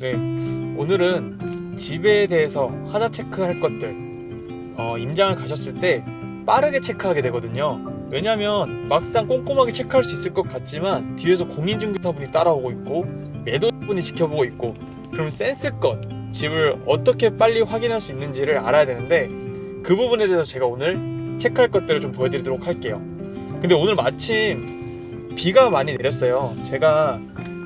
네, 오늘은 집에 대해서 하자 체크할 것들 어, 임장을 가셨을 때 빠르게 체크하게 되거든요. 왜냐하면 막상 꼼꼼하게 체크할 수 있을 것 같지만 뒤에서 공인중개사분이 따라오고 있고 매도분이 지켜보고 있고 그럼 센스껏 집을 어떻게 빨리 확인할 수 있는지를 알아야 되는데 그 부분에 대해서 제가 오늘 체크할 것들을 좀 보여드리도록 할게요. 근데 오늘 마침 비가 많이 내렸어요. 제가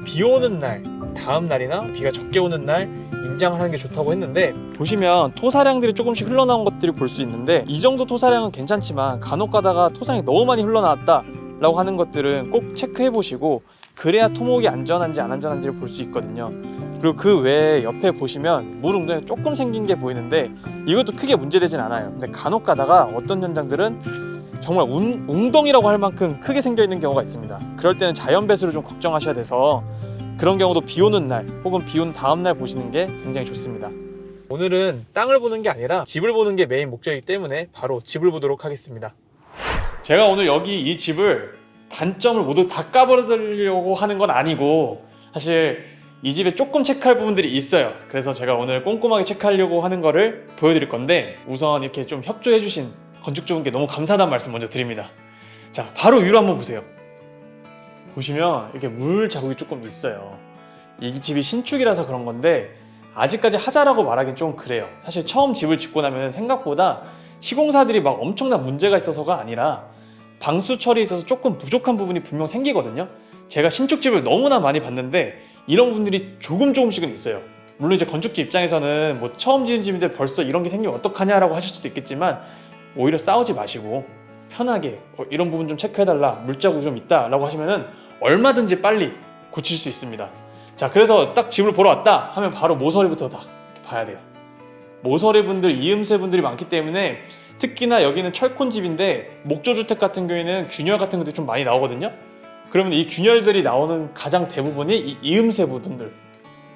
비 오는 날 다음 날이나 비가 적게 오는 날 임장을 하는 게 좋다고 했는데 보시면 토사량들이 조금씩 흘러나온 것들을 볼수 있는데 이 정도 토사량은 괜찮지만 간혹 가다가 토사량이 너무 많이 흘러나왔다 라고 하는 것들은 꼭 체크해 보시고 그래야 토목이 안전한지 안 안전한지를 볼 수 있거든요. 그리고 그 외에 옆에 보시면 물 웅덩이 조금 생긴 게 보이는데 이것도 크게 문제되진 않아요. 근데 간혹 가다가 어떤 현장들은 정말 운, 웅덩이라고 할 만큼 크게 생겨 있는 경우가 있습니다. 그럴 때는 자연 배수를 좀 걱정하셔야 돼서 그런 경우도 비 오는 날 혹은 비 온 다음 날 보시는 게 굉장히 좋습니다. 오늘은 땅을 보는 게 아니라 집을 보는 게 메인 목적이기 때문에 바로 집을 보도록 하겠습니다. 제가 오늘 여기 이 집을 단점을 모두 다 까버리려고 하는 건 아니고 사실 이 집에 조금 체크할 부분들이 있어요. 그래서 제가 오늘 꼼꼼하게 체크하려고 하는 거를 보여드릴 건데 우선 이렇게 좀 협조해주신 건축주분께 너무 감사하다는 말씀 먼저 드립니다. 자, 바로 위로 한번 보세요. 보시면 이렇게 물 자국이 조금 있어요. 이 집이 신축이라서 그런 건데 아직까지 하자라고 말하긴 좀 그래요. 사실 처음 집을 짓고 나면 생각보다 시공사들이 막 엄청난 문제가 있어서가 아니라 방수 처리에 있어서 조금 부족한 부분이 분명 생기거든요. 제가 신축집을 너무나 많이 봤는데 이런 부분들이 조금 조금씩은 있어요. 물론 이제 건축주 입장에서는 뭐 처음 지은 집인데 벌써 이런 게 생기면 어떡하냐라고 하실 수도 있겠지만 오히려 싸우지 마시고 편하게 어, 이런 부분 좀 체크해달라 물자국 좀 있다라고 하시면은 얼마든지 빨리 고칠 수 있습니다. 자, 그래서 딱 집을 보러 왔다 하면 바로 모서리부터 다 봐야 돼요. 모서리 분들, 이음새 분들이 많기 때문에 특히나 여기는 철콘 집인데 목조 주택 같은 경우에는 균열 같은 것들이 좀 많이 나오거든요. 그러면 이 균열들이 나오는 가장 대부분이 이 이음새 부분들.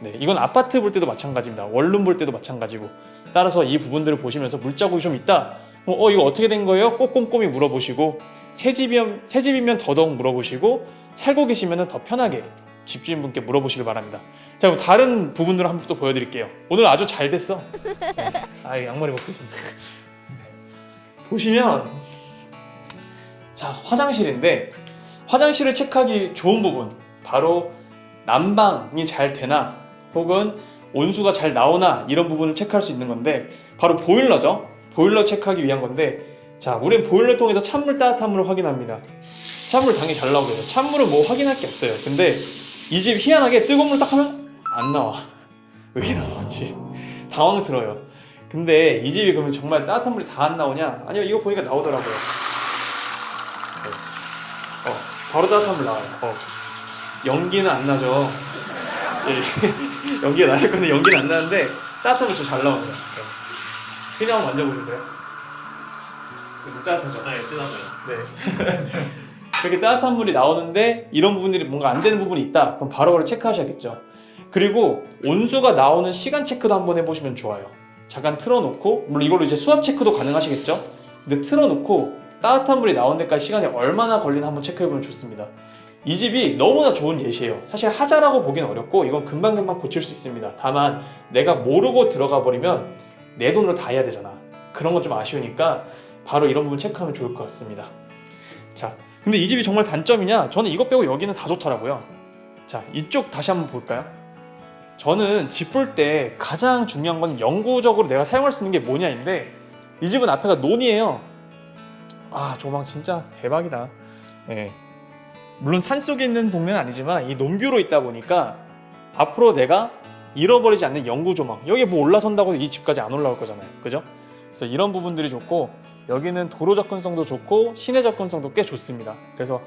네, 이건 아파트 볼 때도 마찬가지입니다. 원룸 볼 때도 마찬가지고. 따라서 이 부분들을 보시면서 물자국이 좀 있다. 어, 이거 어떻게 된 거예요? 꼭 꼼꼼히 물어보시고 새 집이면 새 집이면 더더욱 물어보시고 살고 계시면 더 편하게 집주인분께 물어보시길 바랍니다. 자, 그럼 다른 부분들을 한번 또 보여드릴게요. 오늘 아주 잘 됐어. 네. 아, 양말이 벗겨진다 보시면 자 화장실인데 화장실을 체크하기 좋은 부분 바로 난방이 잘 되나 혹은 온수가 잘 나오나 이런 부분을 체크할 수 있는 건데 바로 보일러죠. 보일러 체크하기 위한 건데 자 우린 보일러 통해서 찬물 따뜻한 물을 확인합니다. 찬물 당연히 잘 나오겠죠. 찬물은 뭐 확인할 게 없어요. 근데 이 집 희한하게 뜨거운 물 딱 하면 안 나와. 왜 이러지? 당황스러워요. 근데 이 집이 그러면 정말 따뜻한 물이 다 안 나오냐? 아니요 이거 보니까 나오더라고요. 네. 어 바로 따뜻한 물 나와요. 어 연기는 안 나죠. 예, 연기가 나야 건데 연기는 안 나는데 따뜻한 물 진짜 잘 나옵니다. 네. 그냥 한번 만져보실래요? 물 따뜻하죠? 네, 뜨나줘요. 네. 이렇게 따뜻한 물이 나오는데 이런 부분들이 뭔가 안 되는 부분이 있다. 그럼 바로바로 체크하셔야겠죠. 그리고 온수가 나오는 시간 체크도 한번 해보시면 좋아요. 잠깐 틀어놓고 물론 이걸로 이제 수압 체크도 가능하시겠죠. 근데 틀어놓고 따뜻한 물이 나온 데까지 시간이 얼마나 걸리나 한번 체크해보면 좋습니다. 이 집이 너무나 좋은 예시예요. 사실 하자라고 보기는 어렵고 이건 금방금방 고칠 수 있습니다. 다만 내가 모르고 들어가 버리면 내 돈으로 다 해야 되잖아. 그런 건 좀 아쉬우니까 바로 이런 부분 체크하면 좋을 것 같습니다. 자, 근데 이 집이 정말 단점이냐? 저는 이것 빼고 여기는 다 좋더라고요. 자, 이쪽 다시 한번 볼까요? 저는 집 볼 때 가장 중요한 건 영구적으로 내가 사용할 수 있는 게 뭐냐인데 이 집은 앞에가 논이에요. 아, 조망 진짜 대박이다. 예. 물론 산 속에 있는 동네는 아니지만 이 논뷰로 있다 보니까 앞으로 내가 잃어버리지 않는 영구 조망. 여기 뭐 올라선다고 해서 이 집까지 안 올라올 거잖아요. 그죠? 그래서 이런 부분들이 좋고 여기는 도로 접근성도 좋고 시내 접근성도 꽤 좋습니다. 그래서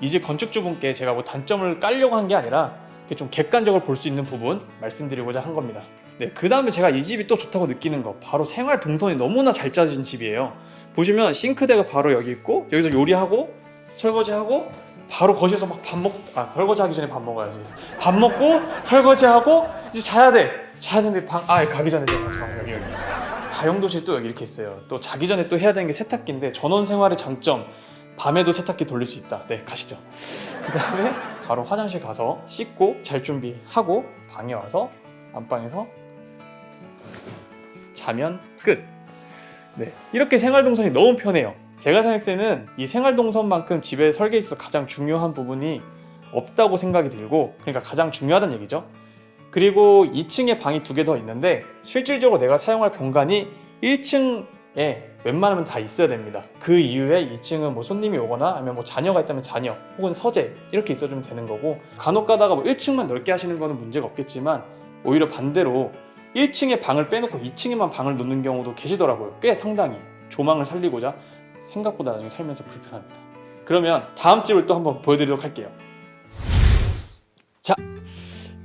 이 집 건축주분께 제가 뭐 단점을 깔려고 한 게 아니라 좀 객관적으로 볼 수 있는 부분 말씀드리고자 한 겁니다. 네, 그 다음에 제가 이 집이 또 좋다고 느끼는 거 바로 생활 동선이 너무나 잘 짜진 집이에요. 보시면 싱크대가 바로 여기 있고 여기서 요리하고 설거지하고 바로 거실에서 막 밥 먹, 아 설거지 하기 전에 밥 먹어야지. 밥 먹고 설거지하고 이제 자야 돼. 자야 되는데 방, 아 가기 전에 제가 잠깐 여기 여기. 다용도실 또 여기 이렇게 있어요. 또 자기 전에 또 해야 되는 게 세탁기인데 전원 생활의 장점. 밤에도 세탁기 돌릴 수 있다. 네, 가시죠. 그 다음에 바로 화장실 가서 씻고 잘 준비하고 방에 와서 안방에서 자면 끝. 네, 이렇게 생활 동선이 너무 편해요. 제가 생각할 때는 이 생활 동선만큼 집에 설계에 있어서 가장 중요한 부분이 없다고 생각이 들고, 그러니까 가장 중요하다는 얘기죠. 그리고 2층에 방이 두 개 더 있는데 실질적으로 내가 사용할 공간이 1층에 웬만하면 다 있어야 됩니다. 그 이후에 2층은 뭐 손님이 오거나 아니면 뭐 자녀가 있다면 자녀 혹은 서재 이렇게 있어주면 되는 거고 간혹 가다가 뭐 1층만 넓게 하시는 거는 문제가 없겠지만 오히려 반대로 1층에 방을 빼놓고 2층에만 방을 놓는 경우도 계시더라고요. 꽤 상당히 조망을 살리고자 생각보다 나중에 살면서 불편합니다. 그러면 다음 집을 또 한번 보여드리도록 할게요. 자,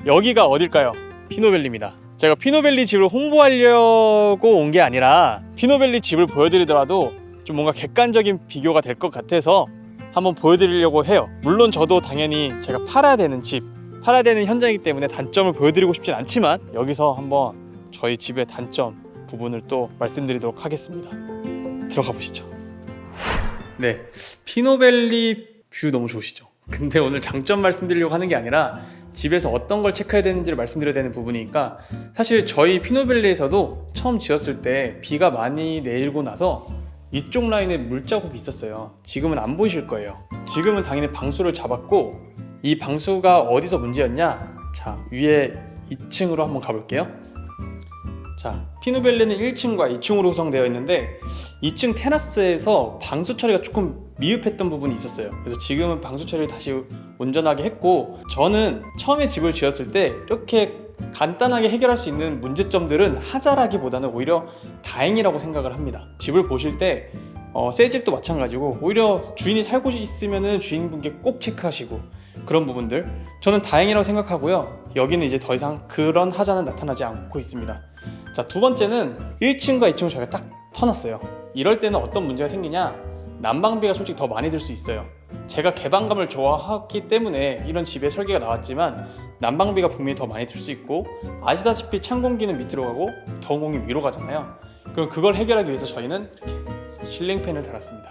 여기가 어딜까요? 피노벨리입니다. 제가 피노벨리 집을 홍보하려고 온 게 아니라 피노벨리 집을 보여드리더라도 좀 뭔가 객관적인 비교가 될 것 같아서 한번 보여드리려고 해요. 물론 저도 당연히 제가 팔아야 되는 집, 팔아야 되는 현장이기 때문에 단점을 보여드리고 싶진 않지만 여기서 한번 저희 집의 단점 부분을 또 말씀드리도록 하겠습니다. 들어가 보시죠. 네, 피노벨리 뷰 너무 좋으시죠? 근데 오늘 장점 말씀드리려고 하는 게 아니라 집에서 어떤 걸 체크해야 되는지를 말씀드려야 되는 부분이니까 사실 저희 피노벨리에서도 처음 지었을 때 비가 많이 내리고 나서 이쪽 라인에 물자국이 있었어요. 지금은 안 보이실 거예요. 지금은 당연히 방수를 잡았고 이 방수가 어디서 문제였냐? 자, 위에 2층으로 한번 가볼게요. 자, 피누벨리는 1층과 2층으로 구성되어 있는데 2층 테라스에서 방수 처리가 조금 미흡했던 부분이 있었어요. 그래서 지금은 방수 처리를 다시 온전하게 했고 저는 처음에 집을 지었을 때 이렇게 간단하게 해결할 수 있는 문제점들은 하자라기보다는 오히려 다행이라고 생각을 합니다. 집을 보실 때 어, 새 집도 마찬가지고 오히려 주인이 살고 있으면은 주인분께 꼭 체크하시고 그런 부분들 저는 다행이라고 생각하고요. 여기는 이제 더 이상 그런 하자는 나타나지 않고 있습니다. 자, 두 번째는 1층과 2층을 저희가 딱 터놨어요. 이럴 때는 어떤 문제가 생기냐? 난방비가 솔직히 더 많이 들 수 있어요. 제가 개방감을 좋아하기 때문에 이런 집의 설계가 나왔지만 난방비가 분명히 더 많이 들 수 있고 아시다시피 찬 공기는 밑으로 가고 더운 공기 위로 가잖아요. 그럼 그걸 해결하기 위해서 저희는 이렇게 실링팬을 달았습니다.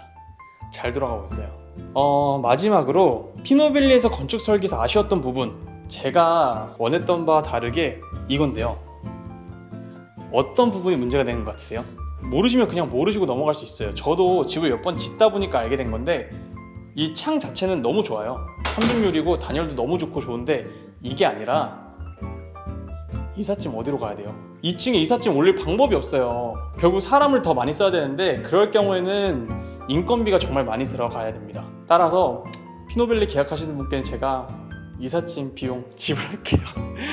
잘 돌아가고 있어요. 어, 마지막으로 피노빌리에서 건축 설계에서 아쉬웠던 부분 제가 원했던 바와 다르게 이건데요. 어떤 부분이 문제가 되는 것 같으세요? 모르시면 그냥 모르시고 넘어갈 수 있어요. 저도 집을 몇 번 짓다 보니까 알게 된 건데 이 창 자체는 너무 좋아요. 삼중률이고 단열도 너무 좋고 좋은데 이게 아니라 이삿짐 어디로 가야 돼요? 2층에 이삿짐 올릴 방법이 없어요. 결국 사람을 더 많이 써야 되는데 그럴 경우에는 인건비가 정말 많이 들어가야 됩니다. 따라서 피노벨리 계약하시는 분께는 제가 이삿짐 비용 지불할게요.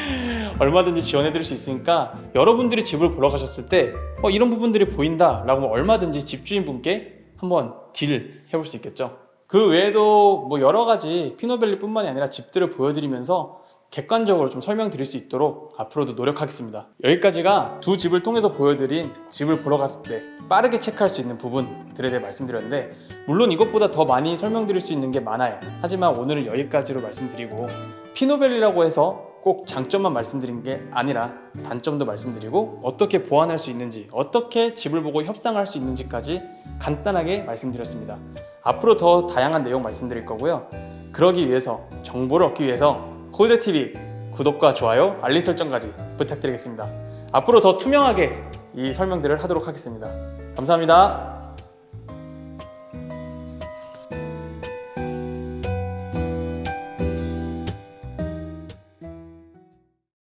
얼마든지 지원해 드릴 수 있으니까 여러분들이 집을 보러 가셨을 때 어, 이런 부분들이 보인다 라고 하면 얼마든지 집주인 분께 한번 딜 해볼 수 있겠죠. 그 외에도 뭐 여러 가지 피노벨리 뿐만이 아니라 집들을 보여드리면서 객관적으로 좀 설명드릴 수 있도록 앞으로도 노력하겠습니다. 여기까지가 두 집을 통해서 보여드린 집을 보러 갔을 때 빠르게 체크할 수 있는 부분들에 대해 말씀드렸는데 물론 이것보다 더 많이 설명드릴 수 있는 게 많아요. 하지만 오늘은 여기까지로 말씀드리고 피노벨이라고 해서 꼭 장점만 말씀드린 게 아니라 단점도 말씀드리고 어떻게 보완할 수 있는지 어떻게 집을 보고 협상할 수 있는지까지 간단하게 말씀드렸습니다. 앞으로 더 다양한 내용 말씀드릴 거고요. 그러기 위해서 정보를 얻기 위해서 코드TV 구독과 좋아요, 알림 설정까지 부탁드리겠습니다. 앞으로 더 투명하게 이 설명들을 하도록 하겠습니다. 감사합니다.